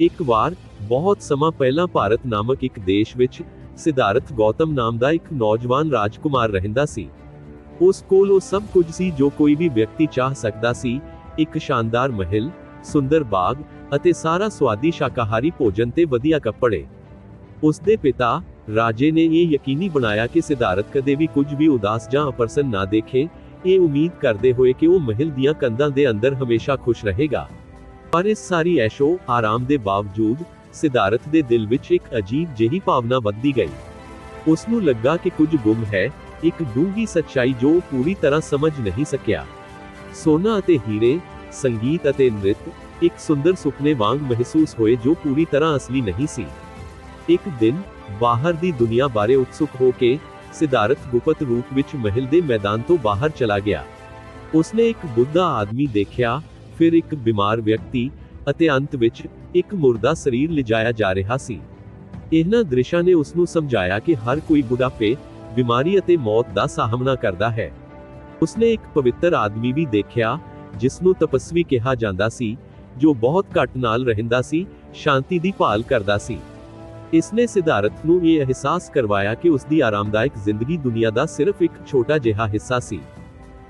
ਇੱਕ ਵਾਰ, ਬਹੁਤ ਸਮਾਂ ਪਹਿਲਾਂ ਭਾਰਤ ਨਾਮਕ ਇੱਕ ਦੇਸ਼ ਵਿੱਚ ਸਿਧਾਰਥ ਗੌਤਮ ਨਾਮ ਦਾ ਇੱਕ ਨੌਜਵਾਨ ਰਾਜਕੁਮਾਰ ਰਹਿੰਦਾ ਸੀ। ਉਸ ਕੋਲ ਉਹ ਸਭ ਕੁਝ ਸੀ ਜੋ ਕੋਈ ਵੀ ਵਿਅਕਤੀ ਚਾਹ ਸਕਦਾ ਸੀ। ਇੱਕ ਸ਼ਾਨਦਾਰ ਮਹਿਲ, ਸੁੰਦਰ ਬਾਗ ਅਤੇ ਸਾਰਾ ਸਵਾਦੀ ਸ਼ਾਕਾਹਾਰੀ ਭੋਜਨ ਤੇ ਵਧੀਆ ਕੱਪੜੇ। ਉਸ ਦੇ ਪਿਤਾ, ਰਾਜੇ ਨੇ ਇਹ ਯਕੀਨੀ ਬਣਾਇਆ ਕਿ ਸਿਧਾਰਥ ਕਦੇ ਵੀ ਕੁਝ ਵੀ ਉਦਾਸ ਜਾਂ ਅਪਰਸਨ ਨਾ ਦੇਖੇ। ਇਹ ਉਮੀਦ ਕਰਦੇ ਹੋਏ ਕਿ ਉਹ ਮਹਿਲ ਦੀਆਂ ਕੰਧਾਂ ਦੇ ਅੰਦਰ ਹਮੇਸ਼ਾ ਖੁਸ਼ ਰਹੇਗਾ। ਪਰ ਇਸ ਸਾਰੀ ਐਸ਼ੋ ਆਰਾਮ ਦੇ ਬਾਵਜੂਦ ਸਿਧਾਰਥ ਦੇ ਦਿਲ ਵਿੱਚ ਇੱਕ ਅਜੀਬ ਜਿਹੀ ਭਾਵਨਾ ਵੱਧਦੀ ਗਈ। ਉਸ ਨੂੰ ਲੱਗਾ ਕਿ ਕੁਝ ਗੁੰਮ ਹੈ, ਇੱਕ ਡੂੰਘੀ ਸੱਚਾਈ ਜੋ ਪੂਰੀ ਤਰ੍ਹਾਂ ਸਮਝ ਨਹੀਂ ਸਕਿਆ। ਸੋਨਾ ਅਤੇ ਹੀਰੇ, ਸੰਗੀਤ ਅਤੇ ਨ੍ਰਿਤ, ਇੱਕ ਸੁੰਦਰ ਸੁਪਨੇ ਵਾਂਗ ਮਹਿਸੂਸ ਹੋਏ ਜੋ ਪੂਰੀ ਤਰ੍ਹਾਂ ਅਸਲੀ ਨਹੀਂ ਸੀ। ਇੱਕ ਦਿਨ ਬਾਹਰ ਦੀ ਦੁਨੀਆ ਬਾਰੇ ਉਤਸੁਕ ਹੋ ਕੇ ਸਿਧਾਰਥ ਗੁਪਤ ਰੂਪ ਵਿੱਚ ਮਹਿਲ ਦੇ ਮੈਦਾਨ ਤੋਂ ਬਾਹਰ ਚਲਾ ਗਿਆ। ਉਸਨੇ ਇੱਕ ਬੁੱਢਾ ਆਦਮੀ ਦੇਖਿਆ ਫਿਰ ਇੱਕ ਬਿਮਾਰ ਵਿਅਕਤੀ ਅਤੇ ਅੰਤ ਵਿੱਚ ਇੱਕ ਮੁਰਦਾ ਸਰੀਰ ਲਿਜਾਇਆ ਜਾ ਰਿਹਾ ਸੀ। ਇਹਨਾਂ ਦ੍ਰਿਸ਼ਾਂ ਨੇ ਉਸ ਨੂੰ ਸਮਝਾਇਆ ਕਿ ਹਰ ਕੋਈ ਬੁਢਾਪੇ, ਬਿਮਾਰੀ ਅਤੇ ਮੌਤ ਦਾ ਸਾਹਮਣਾ ਕਰਦਾ ਹੈ। ਉਸਨੇ ਇੱਕ ਪਵਿੱਤਰ ਆਦਮੀ ਵੀ ਦੇਖਿਆ ਜਿਸ ਨੂੰ ਤਪਸਵੀ ਕਿਹਾ ਜਾਂਦਾ ਸੀ, ਜੋ ਬਹੁਤ ਘੱਟ ਨਾਲ ਰਹਿੰਦਾ ਸੀ, ਸ਼ਾਂਤੀ ਦੀ ਭਾਲ ਕਰਦਾ ਸੀ। ਇਸਨੇ ਸਿਧਾਰਥ ਨੂੰ ਇਹ ਅਹਿਸਾਸ ਕਰਵਾਇਆ ਕਿ ਉਸ ਦੀ ਆਰਾਮਦਾਇਕ ਜ਼ਿੰਦਗੀ ਦੁਨੀਆ ਦਾ ਸਿਰਫ ਇੱਕ ਛੋਟਾ ਜਿਹਾ ਹਿੱਸਾ ਸੀ।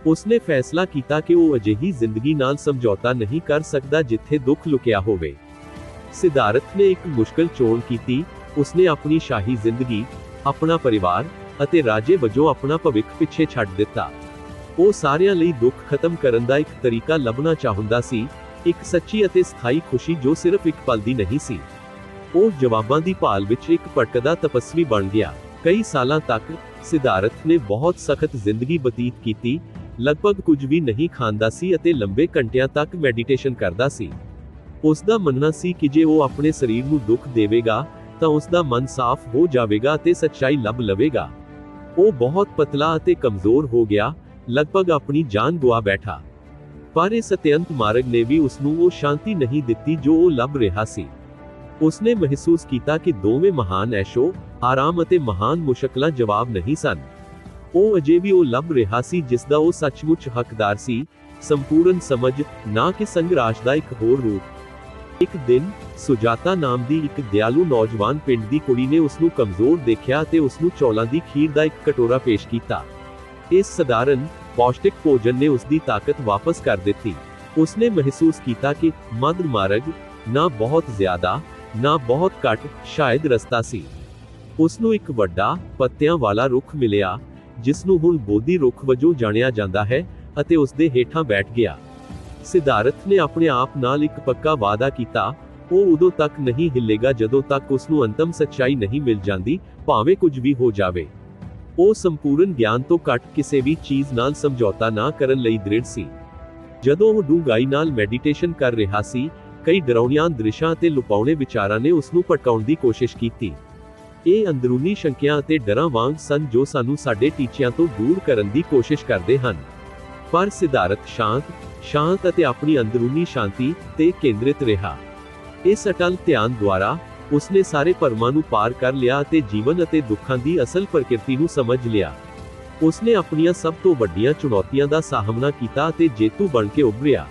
ਉਸਨੇ ਫੈਸਲਾ ਕੀਤਾ ਕਿ ਉਹ ਅਜਿਹੀ ਜ਼ਿੰਦਗੀ ਨਾਲ ਸਮਝੌਤਾ ਨਹੀਂ ਕਰ ਸਕਦਾ ਜਿੱਥੇ ਦੁੱਖ ਲੁਕਿਆ ਹੋਵੇ। ਸਿਧਾਰਥ ਨੇ ਇੱਕ ਮੁਸ਼ਕਲ ਚੋਣ ਕੀਤੀ। ਉਸਨੇ ਆਪਣੀ ਸ਼ਾਹੀ ਜ਼ਿੰਦਗੀ, ਆਪਣਾ ਪਰਿਵਾਰ ਅਤੇ ਰਾਜੇ ਵਜੋਂ ਆਪਣਾ ਭਵਿੱਖ ਪਿੱਛੇ ਛੱਡ ਦਿੱਤਾ। ਉਹ ਸਾਰਿਆਂ ਲਈ ਦੁੱਖ ਖਤਮ ਕਰਨ ਦਾ ਇੱਕ ਤਰੀਕਾ ਲੱਭਣਾ ਚਾਹੁੰਦਾ ਸੀ। ਇੱਕ ਸੱਚੀ ਅਤੇ ਸਥਾਈ ਖੁਸ਼ੀ ਜੋ ਸਿਰਫ ਇੱਕ ਪਲ ਦੀ ਨਹੀਂ ਸੀ। ਉਹ ਜਵਾਬਾਂ ਦੀ ਭਾਲ ਵਿੱਚ ਇੱਕ ਭਟਕਦਾ ਤਪਸਵੀ ਬਣ ਗਿਆ। ਕਈ ਸਾਲਾਂ ਤੱਕ ਸਿਧਾਰਥ ਨੇ ਬਹੁਤ ਸਖਤ ਜ਼ਿੰਦਗੀ ਬਤੀਤ ਕੀਤੀ। ਲਗਭਗ ਕੁਝ ਵੀ ਨਹੀਂ ਖਾਂਦਾ ਸੀ ਅਤੇ ਲੰਬੇ ਘੰਟਿਆਂ ਤੱਕ ਮੈਡੀਟੇਸ਼ਨ ਕਰਦਾ ਸੀ। ਉਸ ਦਾ ਮੰਨਣਾ ਸੀ ਕਿ ਜੇ ਉਹ ਆਪਣੇ ਸਰੀਰ ਨੂੰ ਦੁੱਖ ਦੇਵੇਗਾ, ਤਾਂ ਉਸ ਦਾ ਮਨ ਸਾਫ਼ ਹੋ ਜਾਵੇਗਾ ਅਤੇ ਸੱਚਾਈ ਲੱਭ ਲਵੇਗਾ। ਉਹ ਬਹੁਤ ਪਤਲਾ ਅਤੇ ਕਮਜ਼ੋਰ ਹੋ ਗਿਆ, ਲਗਭਗ ਆਪਣੀ ਜਾਨ ਗਵਾ ਬੈਠਾ। ਪਰ ਇਸ ਅਤਿਅੰਤ ਮਾਰਗ ਨੇ ਵੀ ਉਸ ਨੂੰ ਉਹ ਸ਼ਾਂਤੀ ਨਹੀਂ ਦਿੱਤੀ ਜੋ ਉਹ ਲੱਭ ਰਿਹਾ ਸੀ। ਉਸਨੇ ਮਹਿਸੂਸ ਕੀਤਾ ਕਿ ਦੋਵੇਂ ਮਹਾਨ ਐਸ਼ੋ, ਆਰਾਮ ਅਤੇ ਮਹਾਨ ਮੁਸ਼ਕਲਾਂ ਜਵਾਬ ਨਹੀਂ ਸਨ। ਉਹ ਅਜੇ ਵੀ ਉਹ ਲੱਭ ਰਿਹਾ ਸੀ ਜਿਸ ਦਾ ਉਹ ਸੱਚਮੁੱਚ ਹੱਕਦਾਰ ਸੀ, ਸੰਪੂਰਨ ਸਮਝ, ਨਾ ਕਿ ਸੰਗਰਾਸ਼ ਦਾ ਇੱਕ ਹੋਰ ਰੂਪ। ਇੱਕ ਦਿਨ, ਸੁਜਾਤਾ ਨਾਮ ਦੀ ਇੱਕ ਦਿਆਲੂ ਨੌਜਵਾਨ ਪਿੰਡ ਦੀ ਕੁੜੀ ਨੇ ਉਸ ਨੂੰ ਕਮਜ਼ੋਰ ਦੇਖਿਆ ਅਤੇ ਉਸ ਨੂੰ ਚੌਲਾਂ ਦੀ ਖੀਰ ਦਾ ਇੱਕ ਕਟੋਰਾ ਪੇਸ਼ ਕੀਤਾ। ਇਸ ਸਧਾਰਨ, ਪੌਸ਼ਟਿਕ ਭੋਜਨ ਨੇ ਉਸ ਦੀ ਤਾਕਤ ਵਾਪਸ ਕਰ ਦਿੱਤੀ। ਉਸਨੇ ਮਹਿਸੂਸ ਕੀਤਾ ਕਿ ਮਦ ਮਾਰਗ, ਨਾ ਬਹੁਤ ਜ਼ਿਆਦਾ, ਨਾ ਬਹੁਤ ਘੱਟ, ਸ਼ਾਇਦ ਰਸਤਾ ਸੀ। ਉਸ ਨੂੰ ਇੱਕ ਵੱਡਾ, ਪੱਤਿਆਂ ਵਾਲਾ ਰੁੱਖ ਮਿਲਿਆ ਜਿਸ ਨੂੰ ਹੁਣ ਬੋਧੀ ਰੁੱਖ ਵਜੋਂ ਜਾਣਿਆ ਜਾਂਦਾ ਹੈ ਅਤੇ ਉਸ ਦੇ ਹੇਠਾਂ ਬੈਠ ਗਿਆ। ਸਿਧਾਰਥ ਨੇ ਆਪਣੇ ਆਪ ਨਾਲ ਇੱਕ ਪੱਕਾ ਵਾਅਦਾ ਕੀਤਾ, ਉਹ ਉਦੋਂ ਤੱਕ ਨਹੀਂ ਹਿੱਲੇਗਾ ਜਦੋਂ ਤੱਕ ਉਸ ਨੂੰ ਅੰਤਮ ਸੱਚਾਈ ਨਹੀਂ ਮਿਲ ਜਾਂਦੀ, ਭਾਵੇਂ ਕੁਝ ਵੀ ਹੋ ਜਾਵੇ। ਉਹ ਸੰਪੂਰਨ ਗਿਆਨ ਤੋਂ ਘੱਟ ਕਿਸੇ ਵੀ ਚੀਜ਼ ਨਾਲ ਸਮਝੌਤਾ ਨਾ ਕਰਨ ਲਈ ਦ੍ਰਿੜ ਸੀ। ਜਦੋਂ ਉਹ ਡੂੰਘਾਈ ਨਾਲ ਮੈਡੀਟੇਸ਼ਨ ਕਰ ਰਿਹਾ ਸੀ, ਕਈ ਡਰਾਉਣੀਆਂ ਦ੍ਰਿਸ਼ਾਂ ਅਤੇ ਲੁਪਾਉਣੇ ਵਿਚਾਰਾਂ ਨੇ ਉਸ ਨੂੰ ਭਟਕਾਉਣ ਦੀ ਕੋਸ਼ਿਸ਼ ਕੀਤੀ। ਇਹ ਅੰਦਰੂਨੀ ਸ਼ੰਕਿਆਂ ਅਤੇ ਡਰਾਂ ਵਾਂਗ ਸਨ ਜੋ ਸਾਨੂੰ ਸਾਡੇ ਟੀਚਿਆਂ ਤੋਂ ਦੂਰ ਕਰਨ ਦੀ ਕੋਸ਼ਿਸ਼ ਕਰਦੇ ਹਨ। ਪਰ ਸਿਧਾਰਥ ਸ਼ਾਂਤ ਸ਼ਾਂਤ ਅਤੇ ਆਪਣੀ ਅੰਦਰੂਨੀ ਸ਼ਾਂਤੀ ਤੇ ਕੇਂਦਰਿਤ ਰਿਹਾ। ਇਸ ਅਟਲ ਧਿਆਨ ਦੁਆਰਾ ਉਸਨੇ ਸਾਰੇ ਪਰਮਾਂ ਨੂੰ ਪਾਰ ਕਰ ਲਿਆ ਅਤੇ ਜੀਵਨ ਅਤੇ ਦੁੱਖਾਂ ਦੀ ਅਸਲ ਪ੍ਰਕਿਰਤੀ ਨੂੰ ਸਮਝ ਲਿਆ। ਉਸਨੇ ਆਪਣੀਆਂ ਸਭ ਤੋਂ ਵੱਡੀਆਂ ਚੁਣੌਤੀਆਂ ਦਾ ਸਾਹਮਣਾ ਕੀਤਾ ਅਤੇ ਜੇਤੂ ਬਣ ਕੇ ਉੱਭਰਿਆ।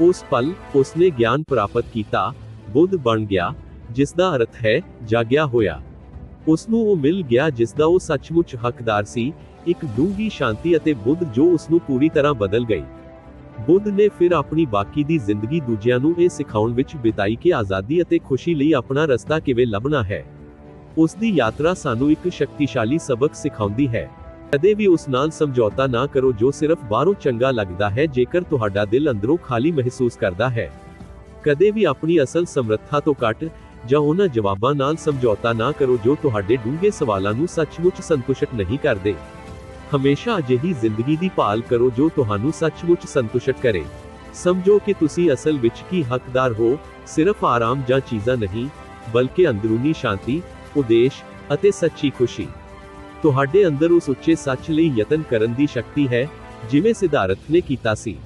ਉਸ ਪਲ ਉਸਨੇ ਗਿਆਨ ਪ੍ਰਾਪਤ ਕੀਤਾ, ਬੁੱਧ ਬਣ ਗਿਆ ਜਿਸ ਦਾ ਅਰਥ ਹੈ ਜਾਗਿਆ ਹੋਇਆ। ਉਸ ਨੂੰ ਉਹ ਮਿਲ ਗਿਆ ਜਿਸ ਦਾ ਉਹ ਸੱਚਮੁੱਚ ਹੱਕਦਾਰ ਸੀ, ਇੱਕ ਡੂੰਘੀ ਸ਼ਾਂਤੀ ਅਤੇ ਬੁੱਧ ਜੋ ਉਸ ਨੂੰ ਪੂਰੀ ਤਰ੍ਹਾਂ ਬਦਲ ਗਈ। ਬੁੱਧ ਨੇ ਫਿਰ ਆਪਣੀ ਬਾਕੀ ਦੀ ਜ਼ਿੰਦਗੀ ਦੂਜਿਆਂ ਨੂੰ ਇਹ ਸਿਖਾਉਣ ਵਿੱਚ ਬਿਤਾਈ ਕਿ ਆਜ਼ਾਦੀ ਅਤੇ ਖੁਸ਼ੀ ਲਈ ਆਪਣਾ ਰਸਤਾ ਕਿਵੇਂ ਲੱਭਣਾ ਹੈ। ਉਸ ਦੀ ਯਾਤਰਾ ਸਾਨੂੰ ਇੱਕ ਸ਼ਕਤੀਸ਼ਾਲੀ ਸਬਕ ਸਿਖਾਉਂਦੀ ਹੈ। ਕਦੇ ਵੀ ਉਸ ਨਾਲ ਸਮਝੌਤਾ ਨਾ ਕਰੋ ਜੋ ਸਿਰਫ ਬਾਹਰੋਂ ਚੰਗਾ ਲੱਗਦਾ ਹੈ, ਜੇਕਰ ਤੁਹਾਡਾ ਦਿਲ ਅੰਦਰੋਂ ਖਾਲੀ ਮਹਿਸੂਸ ਕਰਦਾ ਹੈ। ਕਦੇ ਵੀ ਆਪਣੀ ਅਸਲ ਸਮਰੱਥਾ ਤੋਂ ਘੱਟ ਜਾਂ ਉਹਨਾਂ ਜਵਾਬਾਂ ਨਾਲ ਸਮਝੌਤਾ ਨਾ ਕਰੋ ਜੋ ਤੁਹਾਡੇ ਡੂੰਘੇ ਸਵਾਲਾਂ ਨੂੰ ਸੱਚਮੁੱਚ ਸੰਤੁਸ਼ਟ ਨਹੀਂ ਕਰਦੇ। ਹਮੇਸ਼ਾ ਅਜਿਹੀ ਜ਼ਿੰਦਗੀ ਦੀ ਭਾਲ ਕਰੋ ਜੋ ਤੁਹਾਨੂੰ ਸੱਚਮੁੱਚ ਸੰਤੁਸ਼ਟ ਕਰੇ। ਸਮਝੋ ਕਿ ਤੁਸੀਂ ਅਸਲ ਵਿੱਚ ਕੀ ਹੱਕਦਾਰ ਹੋ, ਸਿਰਫ ਆਰਾਮ ਜਾਂ ਚੀਜ਼ਾਂ ਨਹੀਂ, ਬਲਕਿ ਅੰਦਰੂਨੀ ਸ਼ਾਂਤੀ, ਉਦੇਸ਼ ਅਤੇ ਸੱਚੀ ਖੁਸ਼ੀ। ਤੁਹਾਡੇ ਅੰਦਰ ਉਸ ਉੱਚੇ ਸੱਚ ਲਈ ਯਤਨ ਕਰਨ ਦੀ ਸ਼ਕਤੀ ਹੈ, ਜਿਵੇਂ ਸਿਧਾਰਥ ਨੇ ਕੀਤਾ ਸੀ।